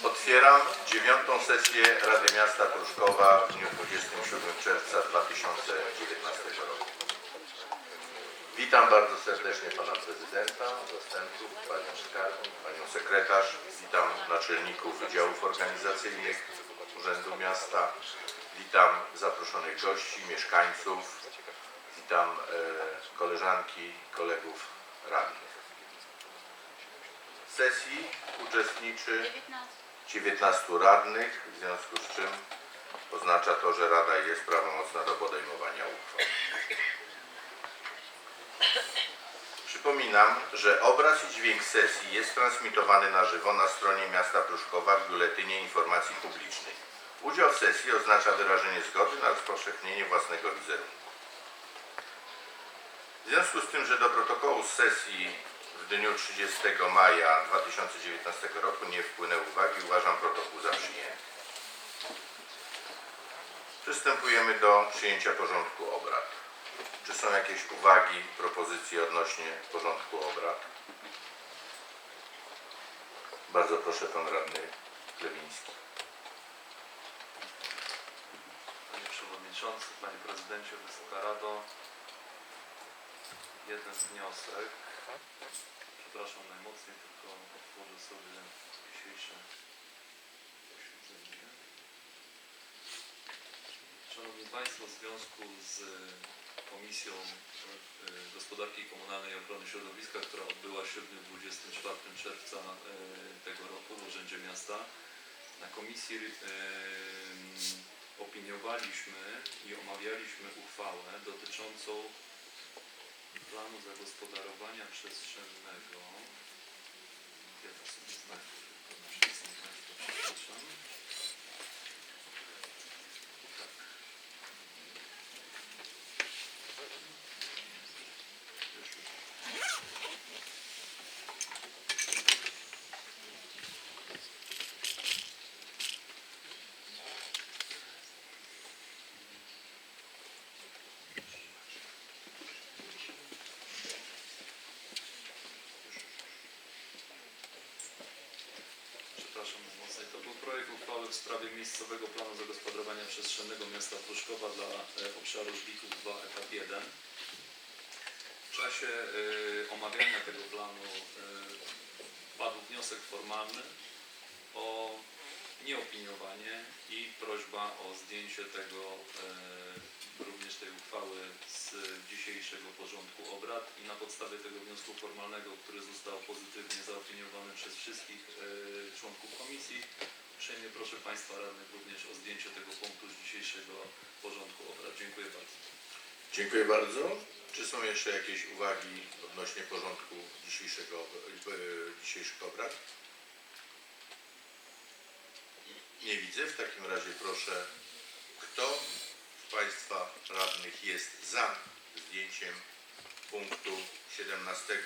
Otwieram dziewiątą sesję Rady Miasta Pruszkowa w dniu 27 czerwca 2019 roku. Witam bardzo serdecznie Pana Prezydenta, zastępców, Panią Skarbnik, Panią Sekretarz. Witam naczelników Wydziałów Organizacyjnych Urzędu Miasta. Witam zaproszonych gości, mieszkańców. Witam e, koleżanki, kolegów radnych. Sesji uczestniczy 19 radnych, w związku z czym oznacza to, że Rada jest prawomocna do podejmowania uchwał. Przypominam, że obraz i dźwięk sesji jest transmitowany na żywo na stronie miasta Pruszkowa w Biuletynie Informacji Publicznej. Udział w sesji oznacza wyrażenie zgody na rozpowszechnienie własnego wizerunku. W związku z tym, że do protokołu z sesji w dniu 30 maja 2019 roku nie wpłynęły uwagi, uważam protokół za przyjęty. Przystępujemy do przyjęcia porządku obrad. Czy są jakieś uwagi, propozycje odnośnie porządku obrad? Bardzo proszę, pan radny Klewiński. Panie Przewodniczący, Panie Prezydencie, Wysoka Rado. Jeden wniosek. Przepraszam najmocniej, tylko otworzę sobie dzisiejsze posiedzenie. Szanowni Państwo, w związku z Komisją e, Gospodarki Komunalnej i Ochrony Środowiska, która odbyła się w dniu 24 czerwca e, tego roku w Urzędzie Miasta, na komisji opiniowaliśmy i omawialiśmy uchwałę dotyczącą planu zagospodarowania przestrzennego. Ja to sobie znajdę, tylko na wszyscy Państwa przepraszam. Tak. Już, już. Przepraszam najmocniej. To był projekt uchwały w sprawie miejscowego planu zagospodarowania przestrzennego miasta Pruszkowa dla e, obszaru Żbików 2 etap 1. W czasie e, omawiania tego planu e, padł wniosek formalny o nieopiniowanie i prośba o zdjęcie tego również tej uchwały z dzisiejszego porządku obrad i na podstawie tego wniosku formalnego, który został pozytywnie zaopiniowany przez wszystkich członków komisji, uprzejmie proszę Państwa radnych również o zdjęcie tego punktu z dzisiejszego porządku obrad. Dziękuję bardzo. Dziękuję bardzo. Czy są jeszcze jakieś uwagi odnośnie porządku dzisiejszego, e, dzisiejszych obrad? Nie widzę. W takim razie proszę, kto z Państwa radnych jest za zdjęciem punktu 17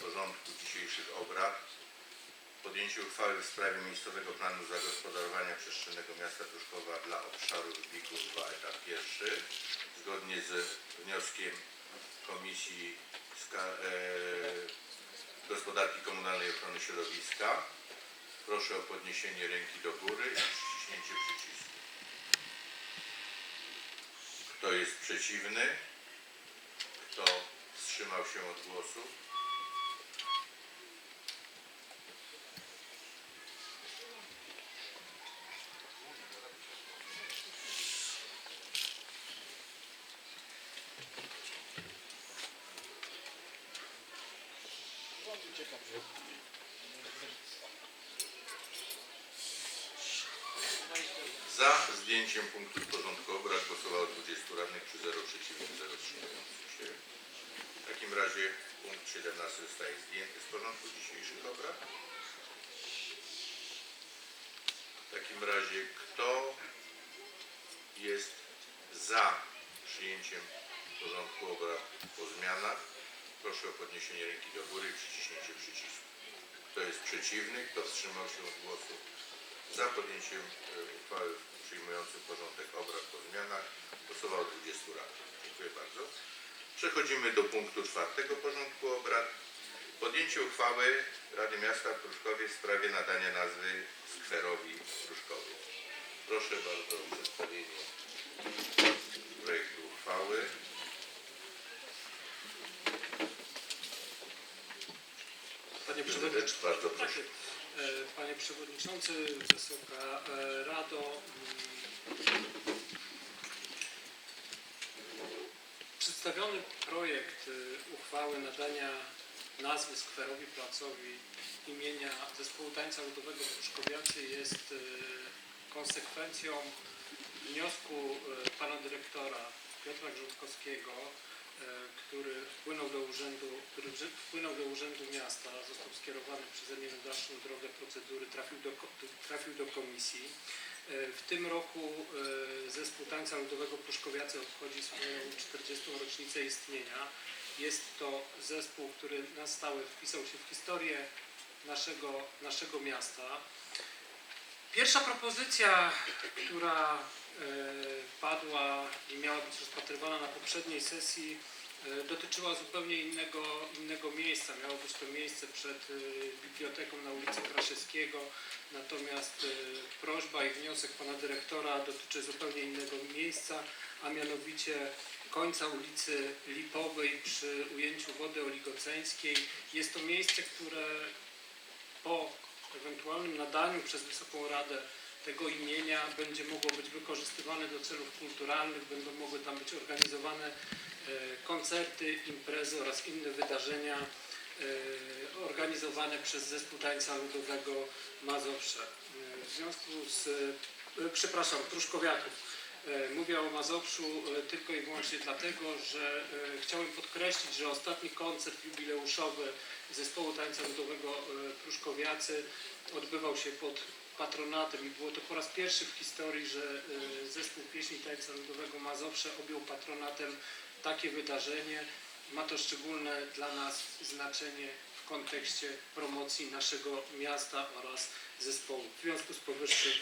porządku dzisiejszych obrad? Podjęcie uchwały w sprawie miejscowego planu zagospodarowania przestrzennego miasta Pruszkowa dla obszaru Rubiko 2 etap pierwszy zgodnie z wnioskiem Komisji e, Gospodarki Komunalnej i Ochrony Środowiska. Proszę o podniesienie ręki do góry i przyciśnięcie przycisku. Kto jest przeciwny? Kto wstrzymał się od głosu? Za zdjęciem punktu porządku obrad głosowało 20 radnych przy 0 przeciwnych, 0 wstrzymujących się. W takim razie punkt 17 zostaje zdjęty z porządku dzisiejszych obrad. W takim razie kto jest za przyjęciem porządku obrad po zmianach? Proszę o podniesienie ręki do góry i przyciśnięcie przycisku. Kto jest przeciwny? Kto wstrzymał się od głosu? Za podjęciem e, uchwały przyjmującej porządek obrad po zmianach głosowało 20 radnych. Dziękuję bardzo. Przechodzimy do punktu czwartego porządku obrad. Podjęcie uchwały Rady Miasta w Pruszkowie w sprawie nadania nazwy skwerowi Pruszkowie. Proszę bardzo o przedstawienie projektu uchwały. Panie Przewodniczący, Bardzo proszę. e, Panie Przewodniczący, Wysoka e, Rado, mm, przedstawiony projekt e, uchwały nadania nazwy skwerowi placowi imienia Zespołu Tańca Ludowego Pruszkowiacy jest konsekwencją wniosku pana dyrektora Piotra Grządkowskiego, który wpłynął do urzędu, który wpłynął do urzędu miasta, został skierowany przeze mnie na dalszą drogę procedury, trafił do, trafił do komisji. E, W tym roku e, zespół tańca ludowego Pruszkowiacy obchodzi swoją 40. rocznicę istnienia. Jest to zespół, który na stałe wpisał się w historię naszego, naszego miasta. Pierwsza propozycja, która e, padła i miała być rozpatrywana na poprzedniej sesji, e, dotyczyła zupełnie innego, innego miejsca. Miało być to miejsce przed e, biblioteką na ulicy Kraszewskiego, natomiast prośba i wniosek pana dyrektora dotyczy zupełnie innego miejsca, a mianowicie końca ulicy Lipowej przy ujęciu wody oligoceńskiej. Jest to miejsce, które po ewentualnym nadaniu przez Wysoką Radę tego imienia będzie mogło być wykorzystywane do celów kulturalnych, będą mogły tam być organizowane e, koncerty, imprezy oraz inne wydarzenia e, organizowane przez Zespół Tańca Ludowego Mazowsze. E, W związku z, przepraszam, Pruszkowiaków. E, Mówię o Mazowszu e, tylko i wyłącznie dlatego, że e, chciałem podkreślić, że ostatni koncert jubileuszowy Zespołu Tańca Ludowego Pruszkowiacy odbywał się pod patronatem i było to po raz pierwszy w historii, że Zespół Pieśni Tańca Ludowego Mazowsze objął patronatem takie wydarzenie. Ma to szczególne dla nas znaczenie w kontekście promocji naszego miasta oraz zespołu. W związku z powyższym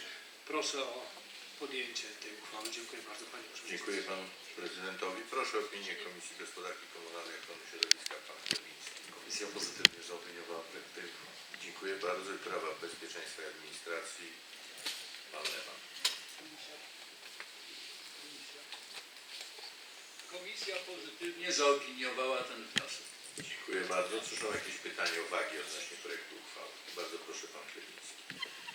proszę o podjęcie tej uchwały. Dziękuję bardzo Panie Przewodniczący. Dziękuję panu prezydentowi. Proszę o opinię Komisji Gospodarki Komunalnej i Ochrony Środowiska. Pan Kamiński. Komisja pozytywnie zaopiniowała projekt tej uchwały. Dziękuję bardzo. Prawa Bezpieczeństwa i Administracji. Pan Lewan. Komisja pozytywnie zaopiniowała ten wniosek. Dziękuję bardzo. Czy są jakieś pytania, uwagi odnośnie projektu uchwały? Bardzo proszę pan Kamiński.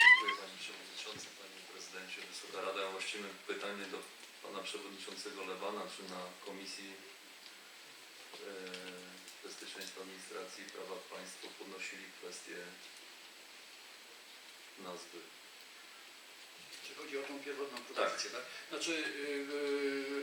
Dziękuję Panie Przewodniczący, Panie Prezydencie. Wysoka Rada, ja właściwie pytanie do Pana Przewodniczącego Lewana, czy na Komisji e, Bezpieczeństwa Administracji i Prawa Państwo podnosili kwestię nazwy. Czy chodzi o tą pierwotną propozycję, tak? Znaczy,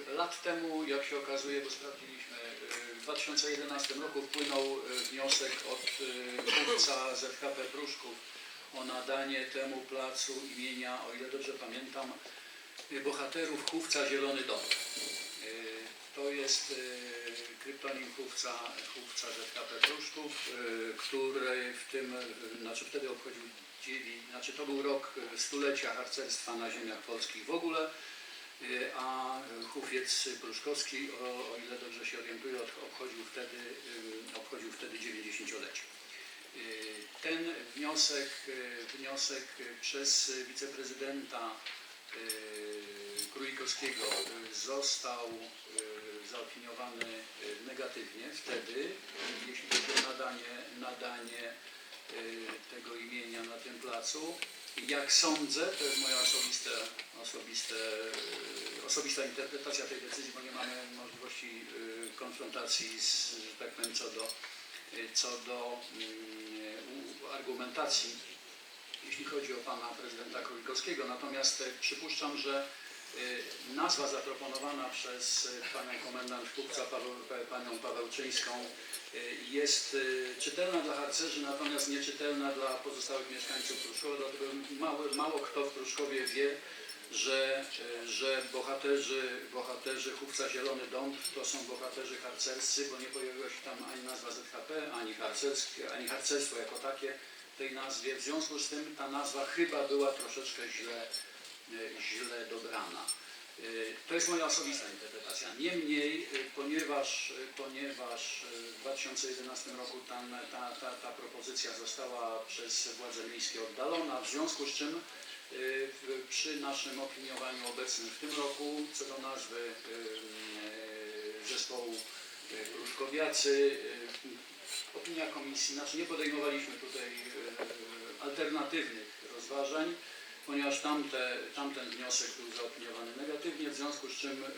yy, lat temu, jak się okazuje, bo sprawdziliśmy, yy, w 2011 roku wpłynął wniosek od yy, kupca ZHP Pruszków o nadanie temu placu imienia, o ile dobrze pamiętam, bohaterów chówca Zielony Dom. Yy, To jest yy, kryptonim chówca, chówca ZHP Pruszków, yy, który w tym, znaczy wtedy obchodził dziewięć, znaczy to był rok e, stulecia harcerstwa na ziemiach polskich w ogóle, e, a Hufiec Pruszkowski, o, o ile dobrze się orientuję, od- obchodził wtedy, e, obchodził wtedy 90-lecie. E, Ten wniosek, e, wniosek przez wiceprezydenta Krójkowskiego e, został zaopiniowany negatywnie wtedy, jeśli chodzi o nadanie, nadanie y, tego imienia na tym placu. Jak sądzę, to jest moja osobiste, osobiste, y, osobista interpretacja tej decyzji, bo nie mamy możliwości y, konfrontacji z, że tak powiem, co do, y, co do mm, argumentacji, jeśli chodzi o pana prezydenta Królikowskiego. Natomiast y, przypuszczam, że y, nazwa zaproponowana przez y, panią komendant kupca panią Pawełczyńską jest czytelna dla harcerzy, natomiast nieczytelna dla pozostałych mieszkańców Pruszkowa, dlatego mało, mało kto w Pruszkowie wie, że, że bohaterzy, bohaterzy Chówca Zielony Dąb to są bohaterzy harcerscy, bo nie pojawiła się tam ani nazwa ZHP, ani, harcerskie, ani harcerstwo jako takie w tej nazwie. W związku z tym ta nazwa chyba była troszeczkę źle, y, źle dobrana. Y, To jest moja osobista interpretacja. Niemniej, y, ponieważ, ponieważ w 2011 roku tam, ta, ta, ta propozycja została przez władze miejskie oddalona, w związku z czym przy naszym opiniowaniu obecnym w tym roku co do nazwy e, zespołu e, Pruszkowiacy. e, Opinia komisji, znaczy nie podejmowaliśmy tutaj e, alternatywnych rozważań, ponieważ tamte, tamten wniosek był zaopiniowany negatywnie, w związku z czym e,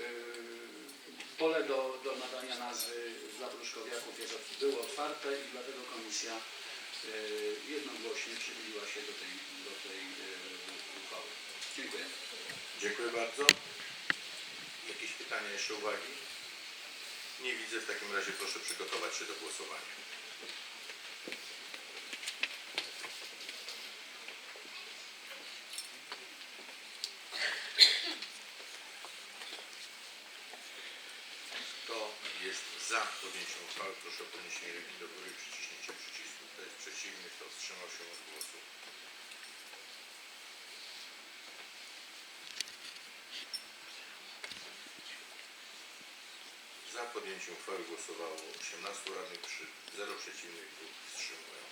pole do, do nadania nazwy dla Pruszkowiaków jest, było otwarte i dlatego komisja e, jednogłośnie przychyliła się do tej, do tej e. Dziękuję. Dziękuję bardzo. Jakieś pytania, jeszcze uwagi? Nie widzę. W takim razie proszę przygotować się do głosowania. Kto jest za podjęciem uchwały, proszę o podniesienie ręki do góry i przyciśnięcie przycisku. Kto jest przeciwny, kto wstrzymał się od głosu. Za podjęciem uchwały głosowało 18 radnych, przy 0 przeciwnych, 2 wstrzymujących.